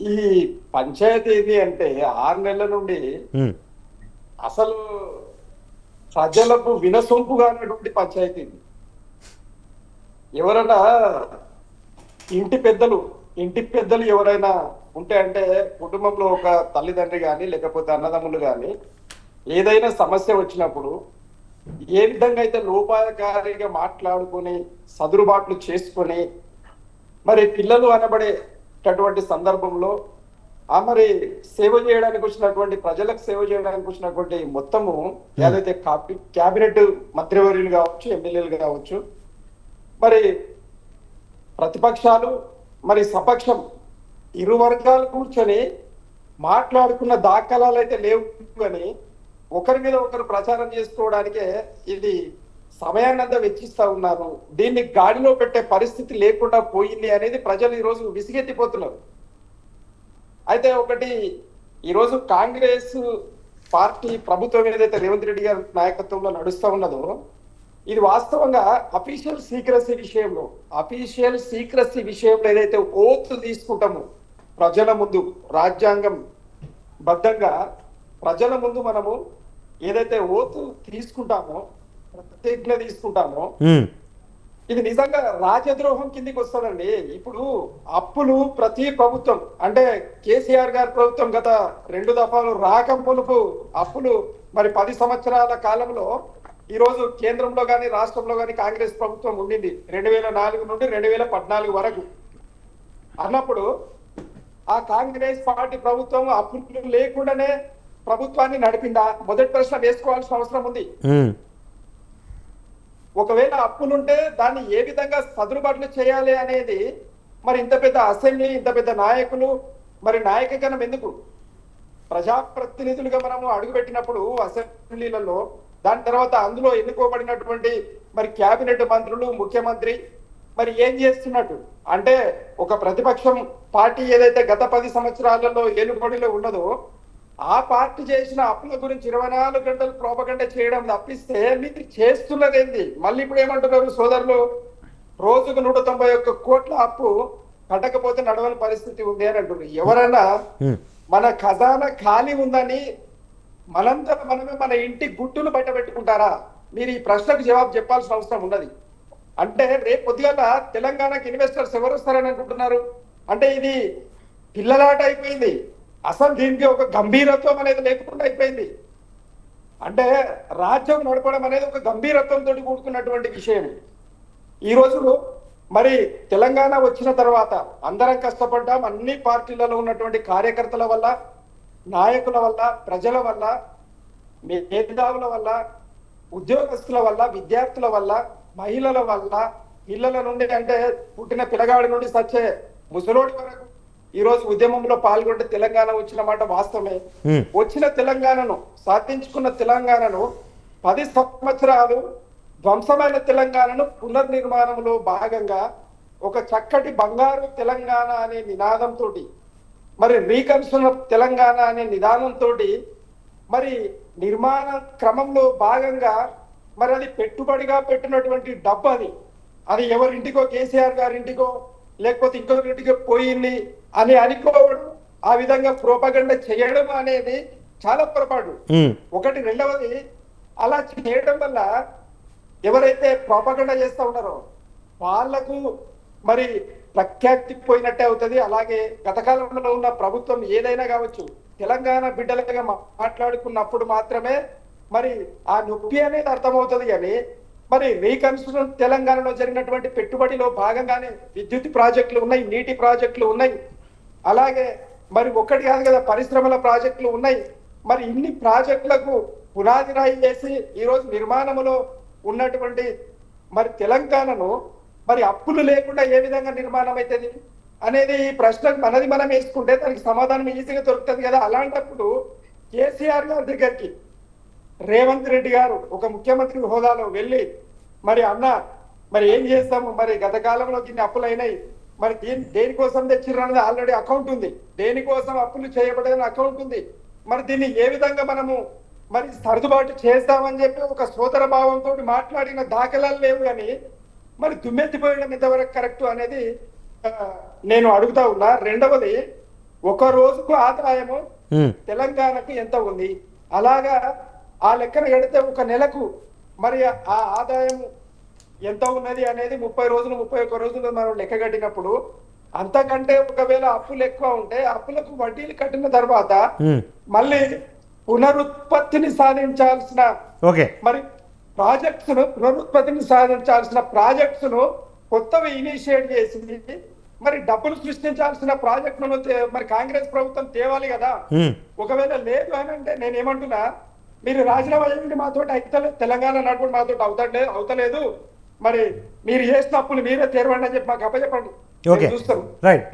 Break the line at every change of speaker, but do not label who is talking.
ఈ పంచాయతీ అంటే ఆరు నెలల నుండి అసలు ప్రజలకు వినసొంపుగా ఉన్నటువంటి పంచాయతీ. ఎవరైనా ఇంటి పెద్దలు ఇంటి పెద్దలు ఎవరైనా ఉంటే అంటే కుటుంబంలో ఒక తల్లిదండ్రి కానీ లేకపోతే అన్నదమ్ములు కానీ ఏదైనా సమస్య వచ్చినప్పుడు ఏ విధంగా అయితే లోపాయకారిగా మాట్లాడుకొని సదురుబాట్లు చేసుకొని మరి పిల్లలు అనబడేటటువంటి సందర్భంలో ఆ మరి సేవ చేయడానికి వచ్చినటువంటి ప్రజలకు సేవ చేయడానికి వచ్చినటువంటి మొత్తము ఏదైతే కాపీ క్యాబినెట్ మంత్రివర్యులు కావచ్చు ఎమ్మెల్యేలు కావచ్చు మరి ప్రతిపక్షాలు మరి సపక్షం ఇరు వర్గాలు కూర్చొని మాట్లాడుకున్న దాఖలాలు అయితే లేవు కానీ ఒకరి మీద ఒకరు ప్రచారం చేసుకోవడానికే ఇది సమయాన్నంతా వెచ్చిస్తా ఉన్నారు. దీన్ని గాడిలో పెట్టే పరిస్థితి లేకుండా పోయింది అనేది ప్రజలు ఈరోజు విసిగెత్తిపోతున్నారు. అయితే ఒకటి ఈరోజు కాంగ్రెస్ పార్టీ ప్రభుత్వం ఏదైతే రేవంత్ రెడ్డి గారి నాయకత్వంలో నడుస్తూ ఉన్నదో ఇది వాస్తవంగా అఫీషియల్ సీక్రసీ విషయంలో అఫీషియల్ సీక్రసీ విషయంలో ఏదైతే ఓత్ తీసుకుంటామో ప్రజల ముందు రాజ్యాంగం బద్ధంగా ప్రజల ముందు మనము ఏదైతే ఓత్ తీసుకుంటామో ప్రతిజ్ఞ తీసుకుంటామో ఇది నిజంగా రాజద్రోహం కిందికి వస్తుందండి. ఇప్పుడు అప్పులు ప్రతి ప్రభుత్వం అంటే కేసీఆర్ గారి ప్రభుత్వం గత రెండు దఫాలు రాకం పొలుపు అప్పులు మరి పది సంవత్సరాల కాలంలో ఈ రోజు కేంద్రంలో గాని రాష్ట్రంలో గాని కాంగ్రెస్ ప్రభుత్వం ఉండింది. రెండు వేల నాలుగు నుండి రెండు వేల పద్నాలుగు వరకు. అన్నప్పుడు ఆ కాంగ్రెస్ పార్టీ ప్రభుత్వం అప్పులు లేకుండానే ప్రభుత్వాన్ని నడిపిందా? మొదటి ప్రశ్న వేసుకోవాల్సిన అవసరం ఉంది. ఒకవేళ అప్పులుంటే దాన్ని ఏ విధంగా సదురుబాట్లు చేయాలి అనేది మరి ఇంత పెద్ద అసెంబ్లీ ఇంత పెద్ద నాయకులు మరి నాయకగణం ఎందుకు? ప్రజాప్రతినిధులుగా మనము అడుగుపెట్టినప్పుడు అసెంబ్లీలలో దాని తర్వాత అందులో ఎన్నుకోబడినటువంటి మరి కేబినెట్ మంత్రులు ముఖ్యమంత్రి మరి ఏం చేస్తున్నట్టు? అంటే ఒక ప్రతిపక్షం పార్టీ ఏదైతే గత పది సంవత్సరాలలో ఏలుబడిలో ఉన్నదో ఆ పార్టీ చేసిన అప్పుల గురించి ఇరవై నాలుగు గంటలు ప్రోపగండ చేయడం తప్పిస్తే మీకు చేస్తున్నది ఏంది మళ్ళీ ఇప్పుడు ఏమంటున్నారు సోదరులు? రోజుకు నూట తొంభై ఒక్క కోట్ల అప్పు కట్టకపోతే నడవని పరిస్థితి ఉంది అని అంటున్నారు. ఎవరైనా మన ఖజానా ఖాళీ ఉందని మనంతా మనమే మన ఇంటి గుట్టులు బయట పెట్టుకుంటారా? మీరు ఈ ప్రశ్నకు జవాబు చెప్పాల్సిన అవసరం ఉన్నది. అంటే రేపు పొద్దుగాల తెలంగాణకి ఇన్వెస్టర్స్ ఎవరు వస్తారని అనుకుంటున్నారు? అంటే ఇది పిల్లలాట అయిపోయింది. అసలు దీనికి ఒక గంభీరత్వం అనేది లేకుండా అయిపోయింది. అంటే రాజ్యం నడపడం అనేది ఒక గంభీరత్వంతో కూడుకున్నటువంటి విషయం ఈ రోజు మరి తెలంగాణ వచ్చిన తర్వాత అందరం కష్టపడ్డాం. అన్ని పార్టీలలో ఉన్నటువంటి కార్యకర్తల వల్ల నాయకుల వల్ల ప్రజల వల్ల మేధావుల వల్ల ఉద్యోగస్తుల వల్ల విద్యార్థుల వల్ల మహిళల వల్ల పిల్లల నుండి అంటే పుట్టిన పిల్లగాడి నుండి సచ్చే ముసలోడి వరకు ఈ రోజు ఉద్యమంలో పాల్గొంటే తెలంగాణ వచ్చిన మాట వాస్తవమే. వచ్చిన తెలంగాణను సాధించుకున్న తెలంగాణను పది సంవత్సరాలు ధ్వంసమైన తెలంగాణను పునర్నిర్మాణంలో భాగంగా ఒక చక్కటి బంగారు తెలంగాణ అనే నినాదంతో మరి రీకన్స్ట్రక్షన్ తెలంగాణ అనే నిదానంతో మరి నిర్మాణ క్రమంలో భాగంగా మరి అది పెట్టుబడిగా పెట్టినటువంటి డబ్బు అది. అది ఎవరింటికో కేసీఆర్ గారి ఇంటికో లేకపోతే ఇంకొకరి ఇంటికో పోయింది. అని అనుకోవడం ఆ విధంగా ప్రోపగండ చేయడం అనేది చాలా పొరపాటు. ఒకటి రెండవది అలా చేయడం వల్ల ఎవరైతే ప్రోపగండ చేస్తా ఉన్నారో వాళ్ళకు మరి ప్రఖ్యాతి పోయినట్టే అవుతుంది. అలాగే గత కాలంలో ఉన్న ప్రభుత్వం ఏదైనా కావచ్చు తెలంగాణ బిడ్డలుగా మాట్లాడుకున్నప్పుడు మాత్రమే మరి ఆ నొప్పి అనేది అర్థమవుతుంది కానీ మరి రీకన్స్ట్రక్షన్ తెలంగాణలో జరిగినటువంటి పెట్టుబడిలో భాగంగానే విద్యుత్ ప్రాజెక్టులు ఉన్నాయి నీటి ప్రాజెక్టులు ఉన్నాయి. అలాగే మరి ఒక్కటి కాదు కదా పరిశ్రమల ప్రాజెక్టులు ఉన్నాయి. మరి ఇన్ని ప్రాజెక్టులకు పునాది రాయి చేసి ఈరోజు నిర్మాణములో నిర్మాణంలో ఉన్నటువంటి మరి తెలంగాణను మరి అప్పులు లేకుండా ఏ విధంగా నిర్మాణం అవుతుంది అనేది ఈ ప్రశ్నకు మనది మనం వేసుకుంటే దానికి సమాధానం ఈజీగా దొరుకుతుంది కదా. అలాంటప్పుడు కేసీఆర్ గారి దగ్గరికి రేవంత్ రెడ్డి గారు ఒక ముఖ్యమంత్రి హోదాలో వెళ్ళి మరి అన్న మరి ఏం చేస్తాము? మరి గత కాలంలో ఇన్ని అప్పులైనాయి. మరి దీని దేనికోసం తెచ్చిర్రు ఆల్రెడీ అకౌంట్ ఉంది. దేనికోసం అప్పులు చేయబడని అకౌంట్ ఉంది. మరి దీన్ని ఏ విధంగా మనము మరి సర్దుబాటు చేస్తామని చెప్పి ఒక సోదర భావంతో మాట్లాడిన దాఖలాలు లేవు కానీ మరి దుమ్మెత్తిపోయడం ఎంతవరకు కరెక్ట్ అనేది నేను అడుగుతా ఉన్నా. రెండవది ఒక రోజుకు ఆదాయము తెలంగాణకు ఎంత ఉంది? అలాగా ఆ లెక్కన కడితే ఒక నెలకు మరి ఆ ఆదాయం ఎంత ఉన్నది అనేది ముప్పై రోజులు ముప్పై ఒక్క రోజులు మనం లెక్క కట్టినప్పుడు అంతకంటే ఒకవేళ అప్పులు ఎక్కువ ఉంటే అప్పులకు వడ్డీలు కట్టిన తర్వాత మళ్ళీ పునరుత్పత్తిని సాధించాల్సిన
ఓకే.
మరి ప్రాజెక్ట్స్ను పునరుత్పత్తిని సాధించాల్సిన ప్రాజెక్ట్స్ను కొత్తవి ఇనిషియేట్ చేసింది మరి డబ్బులు సృష్టించాల్సిన ప్రాజెక్టులను మరి కాంగ్రెస్ ప్రభుత్వం తేవాలి కదా. ఒకవేళ లేదు అని అంటే నేను ఏమంటున్నా మీరు రాజీనామా చేయండి మాతో అయితే తెలంగాణ నడుపుడు మాతో అవుతలేదు అవుతలేదు. మరి మీరు చేసిన అప్పులు మీరే తెరవండి అని చెప్పి మాకు అప్పచెప్పండి.
ఓకే
మేము చూస్తాం
రైట్